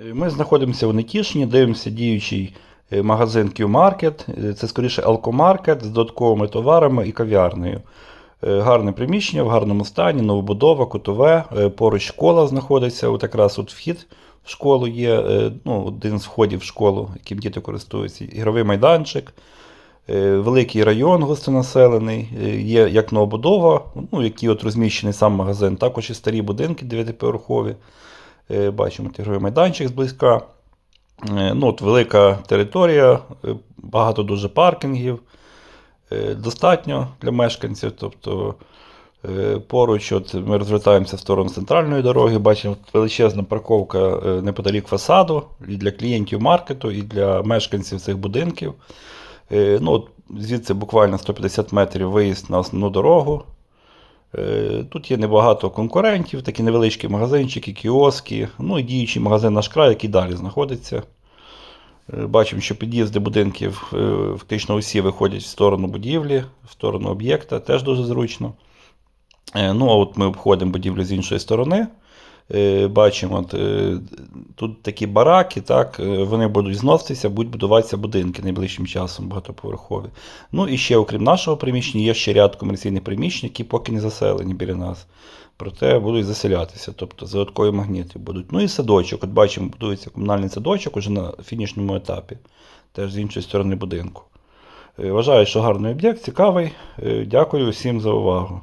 Е, ми знаходимося в Нетішні, дивимося діючий е, магазин Q-Market. Е, це скоріше алкомаркет з додатковими товарами і кав'ярнею. Гарне приміщення в гарному стані, новобудова, кутове. Поруч школа знаходиться. От якраз от вхід в школу є. ну, Один з входів в школу, яким діти користуються. Ігровий майданчик, великий район густонаселений, є як новобудова, ну, який от розміщений сам магазин, також і старі будинки 9-поверхові. Бачимо от ігровий майданчик зблизька. Е, Ну, от велика територія, е, багато дуже паркінгів. Е, Достатньо для мешканців. Тобто е, поруч от ми розвертаємося в сторону центральної дороги, бачимо величезна парковка е, неподалік фасаду і для клієнтів маркету, і для мешканців цих будинків. Е, Ну, от звідси буквально 150 метрів виїзд на основну дорогу. Е, Тут є небагато конкурентів, такі невеличкі магазинчики, кіоски, ну і діючий магазин наш край, який далі знаходиться. Е, Бачимо, що під'їзди будинків е, фактично усі виходять в сторону будівлі, в сторону об'єкта, теж дуже зручно. Ну, а от ми обходимо будівлю з іншої сторони. Е, Бачимо, е, тут такі бараки, так, е, вони будуть зноситися, будуть будуватися будинки найближчим часом багатоповерхові. Ну і ще, окрім нашого приміщення, є ще ряд комерційних приміщень, які поки не заселені біля нас. Проте будуть заселятися, тобто додаткові магніти будуть. Ну і садочок. От бачимо, будується комунальний садочок уже на фінішному етапі, теж з іншої сторони будинку. Вважаю, що гарний об'єкт, цікавий. Дякую всім за увагу.